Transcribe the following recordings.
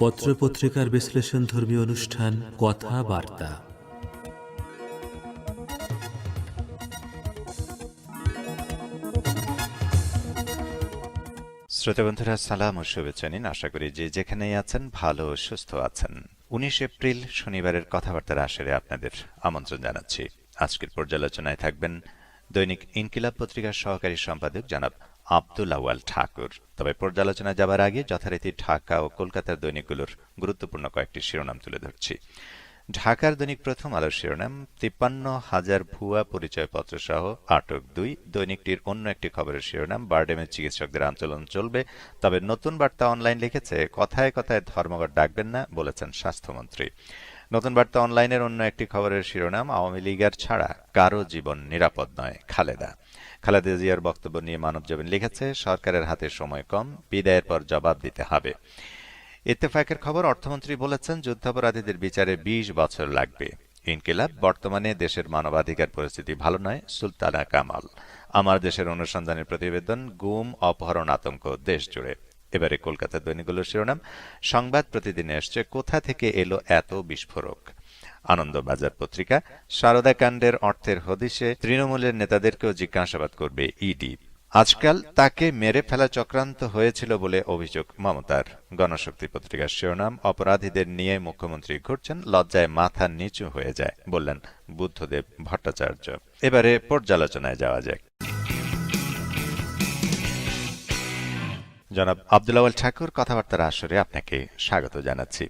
পত্রপত্রিকার বিশ্লেষণ ধর্মীয় অনুষ্ঠান, কথাবার্তা। শ্রোতা বন্ধুরা, সালাম ও শুভেচ্ছা নিন। আশা করি যে যেখানেই আছেন, ভালো ও সুস্থ আছেন। উনিশ এপ্রিল, শনিবারের কথাবার্তার আসরে আপনাদের আমন্ত্রণ জানাচ্ছি। আজকের পর্যালোচনায় থাকবেন দৈনিক ইনকিলাব পত্রিকার সহকারী সম্পাদক জনাব আব্দুল আওয়াল ঠাকুর। তবে পর্যালোচনা যাবার আগে যথারীতি ঢাকা ও কলকাতার দৈনিকগুলোর গুরুত্বপূর্ণ কয়েকটি শিরোনাম তুলে ধরছি। ঢাকার দৈনিক প্রথম আলোর শিরোনাম, তিপ্পান্ন হাজার ভুয়া পরিচয়পত্র সহ আটক দুই। দৈনিকটির অন্য একটি খবরের শিরোনাম, বারডেমের চিকিৎসকদের আন্দোলন চলবে, তবে নতুন বার্তা অনলাইন লিখেছে, কথায় কথায় ধর্মঘট ডাকবেন না বলেছেন স্বাস্থ্যমন্ত্রী। নতুন বার্তা অনলাইনের অন্য একটি খবরের শিরোনাম, আওয়ামী লীগের ছাড়া কারও জীবন নিরাপদ নয়, খালেদা। খালেদা জিয়ার বক্তব্য নিয়ে মানবজীবন লিখেছে, সরকারের হাতে সময় কম, বিদায়ের পর জবাব দিতে হবে। ইত্তেফাকের খবর, অর্থমন্ত্রী বলেছেন, যুদ্ধাপরাধীদের বিচারে ২০ বছর লাগবে। ইনকিলাব, বর্তমানে দেশের মানবাধিকার পরিস্থিতি ভালো নয়, সুলতানা কামাল। আমার দেশের অনুসন্ধানের প্রতিবেদন, গুম, অপহরণ আতঙ্ক দেশ জুড়ে এবারে কলকাতার দৈনিকগুলোর শিরোনাম। সংবাদ প্রতিদিনে এসছে কোথা থেকে এলো এত বিস্ফোরক? আনন্দবাজার পত্রিকা, সারদা কাণ্ডের অর্থের হদিশে তৃণমূলের নেতাদেরকেও জিজ্ঞাসাবাদ করবে ইডি। আজকাল তাকে মেরে ফেলা চক্রান্ত হয়েছিল বলে অভিযোগ মমতার। গণশক্তি পত্রিকার শিরোনাম, অপরাধীদের নিয়ে মুখ্যমন্ত্রী ঘুরছেন, লজ্জায় মাথা নিচু হয়ে যায়, বললেন বুদ্ধদেব ভট্টাচার্য। এবারে পর্যালোচনায় যাওয়া যাক। জনাব আব্দুল আওয়াল ঠাকুর কথাবার্তার আসরে আপনাকে স্বাগত জানাচ্ছি।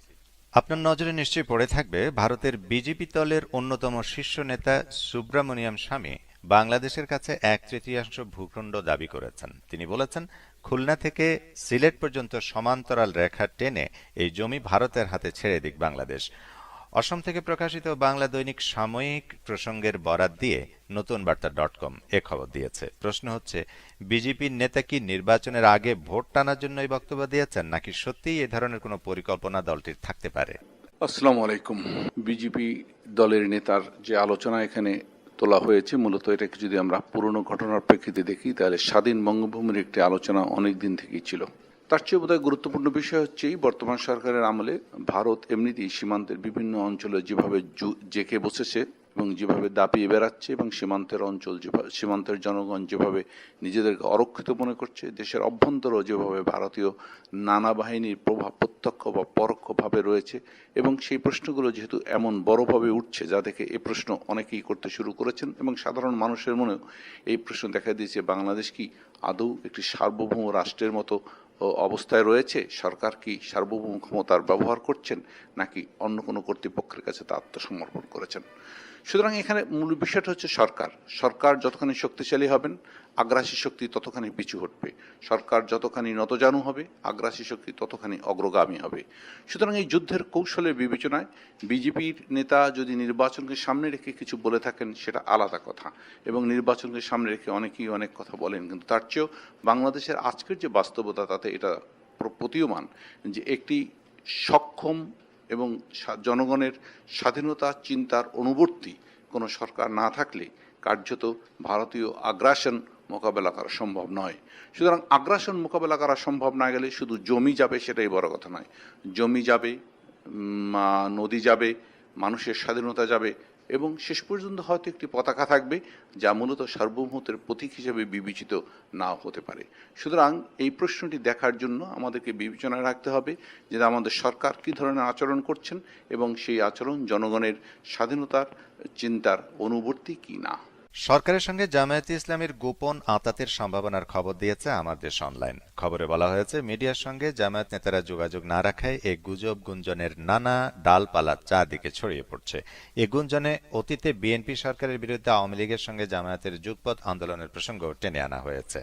আপনার নজরে নিশ্চয়ই পড়ে থাকবে, ভারতের বিজেপি দলের অন্যতম শীর্ষ নেতা সুব্রামণিয়াম স্বামী বাংলাদেশের কাছে এক তৃতীয়াংশ ভূখণ্ড দাবি করেছেন। তিনি বলেছেন, খুলনা থেকে সিলেট পর্যন্ত সমান্তরাল রেখা টেনে এই জমি ভারতের হাতে ছেড়ে দিক বাংলাদেশ। অসম থেকে প্রকাশিত বাংলা দৈনিক সাময়িক প্রসঙ্গের বরাত দিয়ে নতুন বার্তা ডট কম এ খবর দিয়েছে। প্রশ্ন হচ্ছে, বিজেপির নেতা কি নির্বাচনের আগে ভোট টানার জন্য এই বক্তব্য দিয়েছেন, নাকি সত্যিই এ ধরনের কোনো পরিকল্পনা দলটির থাকতে পারে? আসসালামু আলাইকুম। বিজেপি দলের নেতার যে আলোচনা এখানে তোলা হয়েছে, মূলত এটাকে যদি আমরা পুরনো ঘটনার প্রেক্ষিতে দেখি, তাহলে স্বাধীন বঙ্গভূমির একটি আলোচনা অনেক দিন থেকেই ছিল। তার চেয়ে বোধহয় গুরুত্বপূর্ণ বিষয় হচ্ছে বর্তমান সরকারের আমলে ভারত এমনিতেই সীমান্তের বিভিন্ন অঞ্চলে যেভাবে জেকে বসেছে এবং যেভাবে দাপিয়ে বেড়াচ্ছে এবং সীমান্তের অঞ্চল সীমান্তের জনগণ যেভাবে নিজেদেরকে অরক্ষিত মনে করছে, দেশের অভ্যন্তরও যেভাবে ভারতীয় নানা বাহিনীর প্রভাব প্রত্যক্ষ বা পরোক্ষভাবে রয়েছে এবং সেই প্রশ্নগুলো যেহেতু এমন বড়ভাবে উঠছে যা দেখে এ প্রশ্ন অনেকেই করতে শুরু করেছেন এবং সাধারণ মানুষের মনেও এই প্রশ্ন দেখা দিয়েছে, বাংলাদেশ কি আদৌ একটি সার্বভৌম রাষ্ট্রের মতো অবস্থায় রয়েছে, সরকার কি সার্বভৌম ক্ষমতার ব্যবহার করছেন নাকি অন্য কোনো কর্তৃপক্ষের কাছে তা আত্মসমর্পণ করেছেন? সুতরাং এখানে মূল বিষয়টা হচ্ছে সরকার। সরকার যতখানি শক্তিশালী হবেন, আগ্রাসী শক্তি ততখানি পিছু হটবে। সরকার যতখানি নতজানু হবে, আগ্রাসী শক্তি ততখানি অগ্রগামী হবে। সুতরাং এই যুদ্ধের কৌশলের বিবেচনায় বিজেপির নেতা যদি নির্বাচনকে সামনে রেখে কিছু বলে থাকেন, সেটা আলাদা কথা। এবং নির্বাচনকে সামনে রেখে অনেকেই অনেক কথা বলেন, কিন্তু তার চেয়েও বাংলাদেশের আজকের যে বাস্তবতা, তাতে এটা প্রতীয়মান যে একটি সক্ষম এবং জনগণের স্বাধীনতা চিন্তার অনুবর্তী কোনো সরকার না থাকলে কার্যত ভারতীয় আগ্রাসন মোকাবেলা করা সম্ভব নয়। সুতরাং আগ্রাসন মোকাবেলা করা সম্ভব না গেলে শুধু জমি যাবে সেটাই বড় কথা নয়। জমি যাবে নদী যাবে, মানুষের স্বাধীনতা যাবে এবং শেষ পর্যন্ত হয়তো একটি পতাকা থাকবে যা মূলত সার্বভৌমত্বের প্রতীক হিসেবে বিবেচিত না হতে পারে। সুতরাং এই প্রশ্নটি দেখার জন্য আমাদেরকে বিবেচনায় রাখতে হবে যে আমাদের সরকার কী ধরনের আচরণ করছেন এবং সেই আচরণ জনগণের স্বাধীনতার, চিন্তার অনুবর্তী কি না। সরকারের সঙ্গে জামায়াতে ইসলামের গোপন আতাতের সম্ভাবনার খবর দিয়েছে আমার দেশ অনলাইন। খবরে বলা হয়েছে, মিডিয়ার সঙ্গে জামায়াত নেতারা যোগাযোগ না রাখায় এই গুজব গুঞ্জনের নানা ডালপালা চারদিকে ছড়িয়ে পড়ছে। এ গুঞ্জনে অতীতে বিএনপি সরকারের বিরুদ্ধে আওয়ামী লীগের সঙ্গে জামায়াতের যুগপথ আন্দোলনের প্রসঙ্গ টেনে আনা হয়েছে।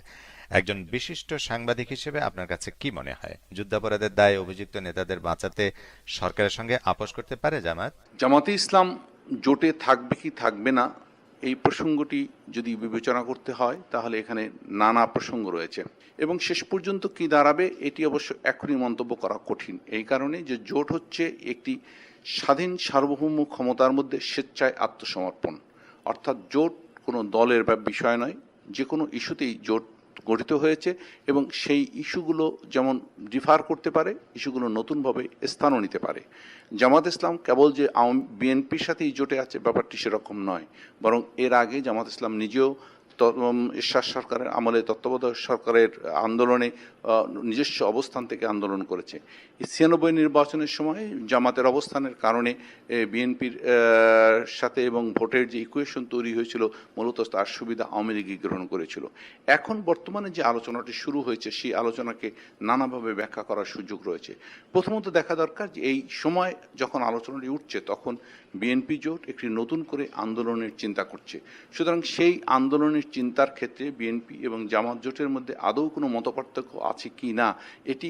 একজন বিশিষ্ট সাংবাদিক হিসেবে আপনার কাছে কি মনে হয়? যুদ্ধাপরাধের দায়ে অভিযুক্ত নেতাদের বাঁচাতে সরকারের সঙ্গে আপোষ করতে পারে জামায়াত? জামাতে ইসলাম জোটে থাকবে কি থাকবে না এই প্রসঙ্গটি যদি বিবেচনা করতে হয়, তাহলে এখানে নানা প্রসঙ্গ রয়েছে। এবং শেষ পর্যন্ত কি দাঁড়াবে, এটি অবশ্য এখনই মন্তব্য করা কঠিন। এই কারণে যে জোট হচ্ছে, একটি স্বাধীন সার্বভৌম ক্ষমতার মধ্যে স্বেচ্ছায় আত্মসমর্পণ। অর্থাৎ জোট কোনো দলের বা বিষয় নয়, যে কোনো ইস্যুতেই জোট গঠিত হয়েছে এবং সেই ইস্যুগুলো যেমন ডিফার করতে পারে, ইস্যুগুলো নতুনভাবে স্থানও নিতে পারে। জামাত ইসলাম কেবল যে বিএনপির সাথেই জোটে আছে ব্যাপারটি সেরকম নয়, বরং এর আগে জামাত ইসলাম নিজেও উম, সরকারের আমলে তত্ত্বাবধায়ক সরকারের আন্দোলনে নিজস্ব অবস্থান থেকে আন্দোলন করেছে। ছিয়ানব্বই নির্বাচনের সময় জামাতের অবস্থানের কারণে বিএনপির সাথে এবং ভোটের যে ইকুয়েশন তৈরি হয়েছিল মূলত তার সুবিধা আওয়ামী লীগই গ্রহণ করেছিল। এখন বর্তমানে যে আলোচনাটি শুরু হয়েছে সেই আলোচনাকে নানাভাবে ব্যাখ্যা করার সুযোগ রয়েছে। প্রথমত দেখা দরকার যে এই সময় যখন আলোচনাটি উঠছে তখন বিএনপি জোট একটি নতুন করে আন্দোলনের চিন্তা করছে। সুতরাং সেই আন্দোলনের চিন্তার ক্ষেত্রে বিএনপি এবং জামাত জোটের মধ্যে আদৌ কোনো মতপার্থক্য আছে কি না, এটি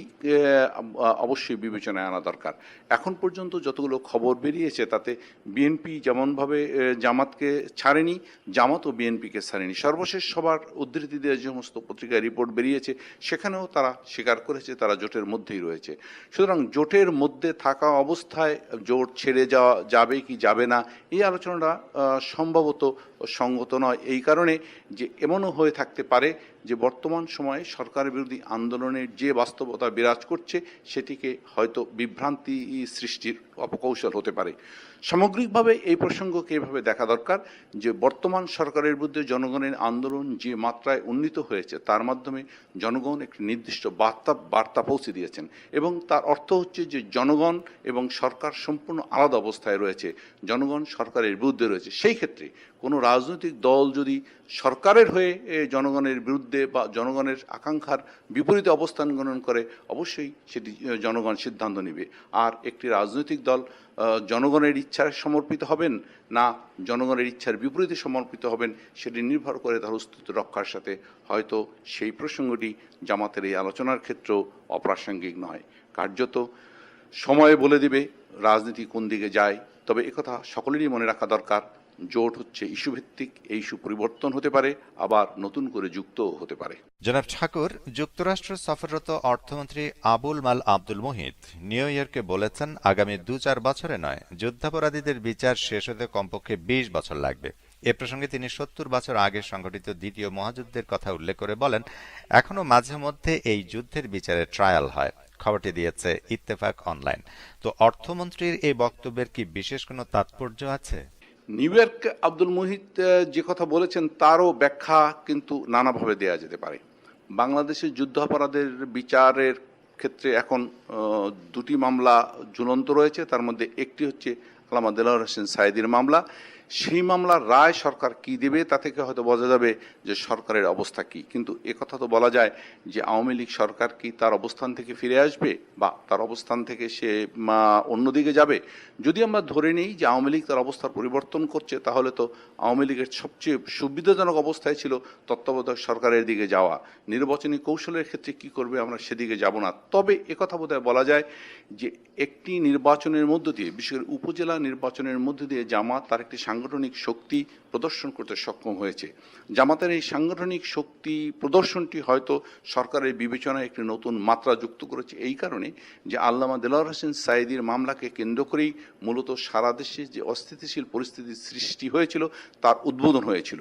অবশ্যই বিবেচনায় আনা দরকার। এখন পর্যন্ত যতগুলো খবর বেরিয়েছে তাতে বিএনপি যেমনভাবে জামাতকে ছাড়েনি, জামাত ও বিএনপিকে ছাড়েনি। সর্বশেষ সবার উদ্ধৃতি দিয়ে যে সমস্ত পত্রিকায় রিপোর্ট বেরিয়েছে, সেখানেও তারা স্বীকার করেছে তারা জোটের মধ্যেই রয়েছে। সুতরাং জোটের মধ্যে থাকা অবস্থায় জোট ছেড়ে যাওয়া যাবে কি যাবে না, এই আলোচনাটা সম্ভবত সঙ্গত নয়। এই কারণে যে এমনও হয়ে থাকতে পারে যে বর্তমান সময়ে সরকার বিরোধী আন্দোলনের যে বাস্তবতা বিরাজ করছে, সেটিকে হয়তো বিভ্রান্তি সৃষ্টির অপকৌশল হতে পারে। সামগ্রিকভাবে এই প্রসঙ্গকে এভাবে দেখা দরকার যে বর্তমান সরকারের বিরুদ্ধে জনগণের আন্দোলন যে মাত্রায় উন্নীত হয়েছে, তার মাধ্যমে জনগণ একটি নির্দিষ্ট বার্তা বার্তা পৌঁছে দিয়েছেন। এবং তার অর্থ হচ্ছে যে জনগণ এবং সরকার সম্পূর্ণ আলাদা অবস্থায় রয়েছে। জনগণ সরকারের বিরুদ্ধে রয়েছে। সেই ক্ষেত্রে কোনো রাজনৈতিক দল যদি সরকারের হয়ে জনগণের বিরুদ্ধে বা জনগণের আকাঙ্ক্ষার বিপরীতে অবস্থান গ্রহণ করে, অবশ্যই সেটি জনগণ সিদ্ধান্ত নেবে। আর একটি রাজনৈতিক দল জনগণের ইচ্ছায় সমর্পিত হবেন না জনগণের ইচ্ছার বিপরীতে সমর্পিত হবেন, সেটি নির্ভর করে তার অস্তিত্ব রক্ষার সাথে। হয়তো সেই প্রসঙ্গটি জামাতের এই আলোচনার ক্ষেত্রেও অপ্রাসঙ্গিক নয়। কার্যত সময়ে বলে দিবে রাজনীতি কোন দিকে যায়, তবে একথা সকলেরই মনে রাখা দরকার। জোট হচ্ছে ইস্যু ভিত্তিক এই ইস্যু পরিবর্তন হতে পারে, আবার নতুন করে যুক্তও হতে পারে। জনাব ঠাকুর, যুক্তরাষ্ট্র সফররত অর্থমন্ত্রী আবুল মাল আব্দুল মোহিত নিউ ইয়র্কে বলেছেন, আগামী দু চার বছরে নয়, যুদ্ধাপরাধীদের বিচার শেষ হতে কমপক্ষে বিশ বছর লাগবে। এ প্রসঙ্গে তিনি সত্তর বছর আগে সংঘটিত দ্বিতীয় মহাযুদ্ধের কথা উল্লেখ করে বলেন এখনও মাঝে মধ্যে এই যুদ্ধের বিচারে ট্রায়াল হয়। খবরটি দিয়েছে ইত্তেফাক অনলাইন। তো অর্থমন্ত্রীর এই বক্তব্যের কি বিশেষ কোনো তাৎপর্য আছে? নিউ ইয়র্ক আব্দুল মুহিত যে কথা বলেছেন তারও ব্যাখ্যা কিন্তু নানাভাবে দেয়া যেতে পারে। বাংলাদেশের যুদ্ধাপরাধের বিচারের ক্ষেত্রে এখন দুটি মামলা ঝুলন্ত রয়েছে। তার মধ্যে একটি হচ্ছে আলামা দেলাহর হোসেন সাইদির মামলা। সেই মামলার রায় সরকার কি দেবে তা থেকে হয়তো বোঝা যাবে যে সরকারের অবস্থা কি। কিন্তু একথা তো বলা যায় যে আওয়ামী লীগ সরকার কি তার অবস্থান থেকে ফিরে আসবে বা তার অবস্থান থেকে সে অন্যদিকে যাবে? যদি আমরা ধরে নিই যে আওয়ামী লীগ তার অবস্থার পরিবর্তন করছে, তাহলে তো আওয়ামী লীগের সবচেয়ে সুবিধাজনক অবস্থায় ছিল তত্ত্বাবধায়ক সরকারের দিকে যাওয়া। নির্বাচনী কৌশলের ক্ষেত্রে কি করবে আমরা সেদিকে যাব না। তবে একথা বোধহয় বলা যায় যে একটি নির্বাচনের মধ্য দিয়ে, বিশেষ করে উপজেলা নির্বাচনের মধ্য দিয়ে জামাত তার একটি সাংগঠনিক শক্তি প্রদর্শন করতে সক্ষম হয়েছে। জামাতের এই সাংগঠনিক শক্তি প্রদর্শনটি হয়তো সরকারের বিবেচনায় একটি নতুন মাত্রা যুক্ত করেছে। এই কারণে যে আল্লামা দেলাওয়ার হোসেন সাইদির মামলাকে কেন্দ্র করেই মূলত সারা দেশে যে অস্থিতিশীল পরিস্থিতির সৃষ্টি হয়েছিল, তার উদ্বোধন হয়েছিল।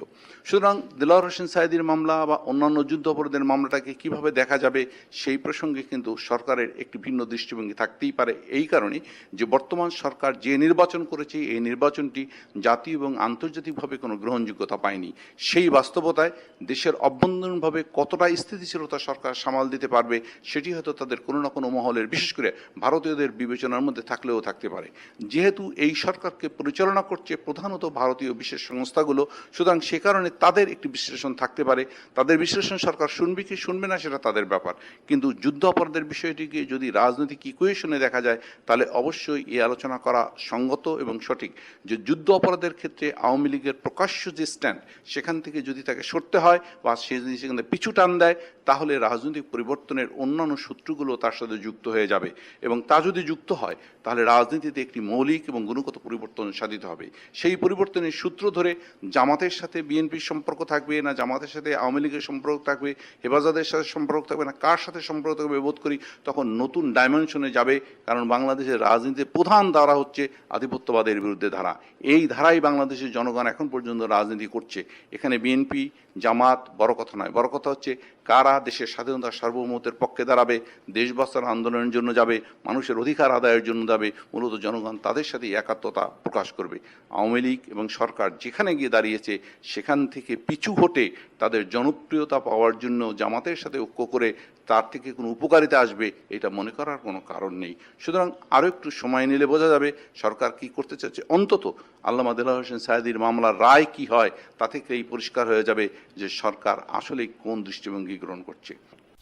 সুতরাং দেলাওয়ার হোসেন সাইদির মামলা বা অন্যান্য যুদ্ধ অপরাধের মামলাটাকে কীভাবে দেখা যাবে, সেই প্রসঙ্গে কিন্তু সরকারের একটি ভিন্ন দৃষ্টিভঙ্গি থাকতেই পারে। এই কারণে যে বর্তমান সরকার যে নির্বাচন করেছে, এই নির্বাচনটি জাতীয় এবং আন্তর্জাতিকভাবে কোনো গ্রহণযোগ্যতা পায়নি। সেই বাস্তবতায় দেশের অভ্যন্তরীণভাবে কতটা স্থিতিশীলতা সরকার সামাল দিতে পারবে, সেটি হয়তো তাদের কোনো না কোনো মহলের, বিশেষ করে ভারতীয়দের বিবেচনার মধ্যে থাকলেও থাকতে পারে। যেহেতু এই সরকারকে পরিচালনা করছে প্রধানত ভারতীয় বিশেষ সংস্থাগুলো, সুতরাং সে কারণে তাদের একটি বিশ্লেষণ থাকতে পারে। তাদের বিশ্লেষণ সরকার শুনবে কি শুনবে না, সেটা তাদের ব্যাপার। কিন্তু যুদ্ধ অপরাধের বিষয়টিকে যদি রাজনৈতিক ইকুয়েশনে দেখা যায়, তাহলে অবশ্যই এই আলোচনা করা সঙ্গত এবং সঠিক যে যুদ্ধ অপরাধের ক্ষেত্রে আওয়ামী লীগের প্রকাশ্য যে স্ট্যান্ড সেখান থেকে যদি তাকে সরতে হয় বা সে যদি সেখানে পিছু টান দেয়, তাহলে রাজনৈতিক পরিবর্তনের অন্যান্য সূত্রগুলো তার সাথে যুক্ত হয়ে যাবে। এবং তা যদি যুক্ত হয়, তাহলে রাজনীতিতে একটি মৌলিক এবং গুণগত পরিবর্তন সাধিত হবে। সেই পরিবর্তনের সূত্র ধরে জামাতের সাথে বিএনপির সম্পর্ক থাকবে না জামাতের সাথে আওয়ামী লীগের সম্পর্ক থাকবে, হেফাজতের সাথে সম্পর্ক থাকবে না, কার সাথে সম্পর্ক থাকবে বোধ করি তখন নতুন ডাইমেনশনে যাবে, কারণ বাংলাদেশের রাজনীতির প্রধান ধারা হচ্ছে আধিপত্যবাদের বিরুদ্ধে ধারা। এই ধারাই বাংলাদেশের জনগণ এখন পর্যন্ত রাজনীতি করছে। এখানে বিএনপি, জামাত বড় কথা নয়। বড় কথা হচ্ছে কারা দেশের স্বাধীনতা সার্বভৌমত্বের পক্ষে দাঁড়াবে দেশ বাঁচার আন্দোলনের জন্য যাবে, মানুষের অধিকার আদায়ের জন্য যাবে, মূলত জনগণ তাদের সাথে একাত্মতা প্রকাশ করবে। আওয়ামী লীগ এবং সরকার যেখানে গিয়ে দাঁড়িয়েছে, সেখান থেকে পিছু হটে তাদের জনপ্রিয়তা পাওয়ার জন্য জামাতের সাথে ঐক্য করে তার থেকে কোনো উপকারিতা আসবে, এটা মনে করার কোনো কারণ নেই। সুতরাং আরও একটু সময় নিলে বোঝা যাবে সরকার কি করতে চাচ্ছে অন্তত আল্লামা দেলাহ হোসেন সাহেদির মামলার রায় কি হয়, তা থেকেই পরিষ্কার হয়ে যাবে যে সরকার আসলে কোন দৃষ্টিভঙ্গি গ্রহণ করছে।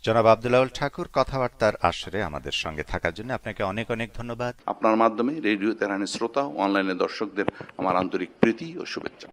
জনাব আবদুল্লাউল ঠাকুর কথাবার্তার আসরে আমাদের সঙ্গে থাকার জন্য আপনাকে অনেক অনেক ধন্যবাদ। আপনার মাধ্যমে রেডিও তেরানের শ্রোতা অনলাইনে দর্শকদের আমার আন্তরিক প্রীতি ও শুভেচ্ছা।